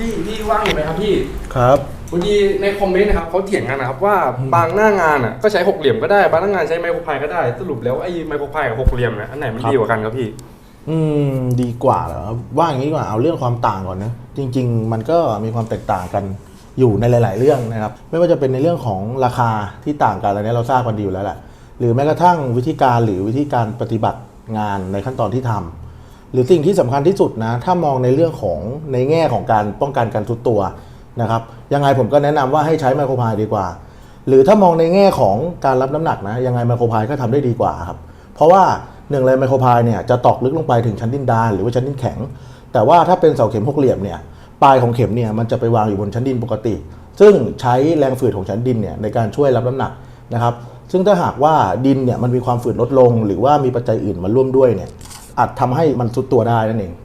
พี่พี่ว่างอยู่ไหมครับพี่ครับบางทีในคอมเมนต์นะครับเขาเถียงกันนะครับว่าบางหน้างานอะก็ใช้หกเหลี่ยมก็ได้บางหน้างานใช้ไมโครพายก็ได้สรุปแล้วไอ้ไมโครพายกับหกเหลี่ยมนะอันไหนมันครับดีกว่ากันครับพี่ อืมดีกว่าเหรอว่าอย่างนี้ดีกว่าเอาเรื่องความต่างก่อนนะจริง ๆ มันก็มีความแตกต่างกันอยู่ในหลาย ๆ เรื่องนะครับ ไม่ว่าจะเป็นในเรื่องของราคาที่ต่างกันอันนี้เราทราบกันดีอยู่แล้วแหละหรือแม้กระทั่งวิธีการหรือวิธีการปฏิบัติงานในขั้นตอนที่ทำ หรือสิ่งที่สำคัญที่สุดนะ ถ้ามองในเรื่องของในแง่ของการป้องกันการทุดตัวนะครับยังไงผมก็แนะนำว่าให้ใช้ไมโครพายดีกว่า หรือถ้ามองในแง่ของการรับน้ำหนักนะยังไงไมโครพายก็ทำได้ดีกว่าครับเพราะว่าหนึ่งเลยไมโครพายเนี่ยจะตอกลึกลงไปถึงชั้นดินดานหรือว่าชั้นดินแข็ง แต่ว่าถ้าเป็นเสาเข็มหกเหลี่ยมเนี่ยปลายของเข็มเนี่ยมันจะไปวางอยู่บนชั้นดินปกติ ซึ่งใช้แรงฝืดของชั้นดินเนี่ยในการช่วยรับน้ำหนักนะครับซึ่งถ้าหากว่าดินเนี่ยมันมีความฝืดลดลง หรือว่ามีปัจจัยอื่นมาร่วมด้วยเนี่ย อาจทำให้มันซุดตัวได้นั่นเอง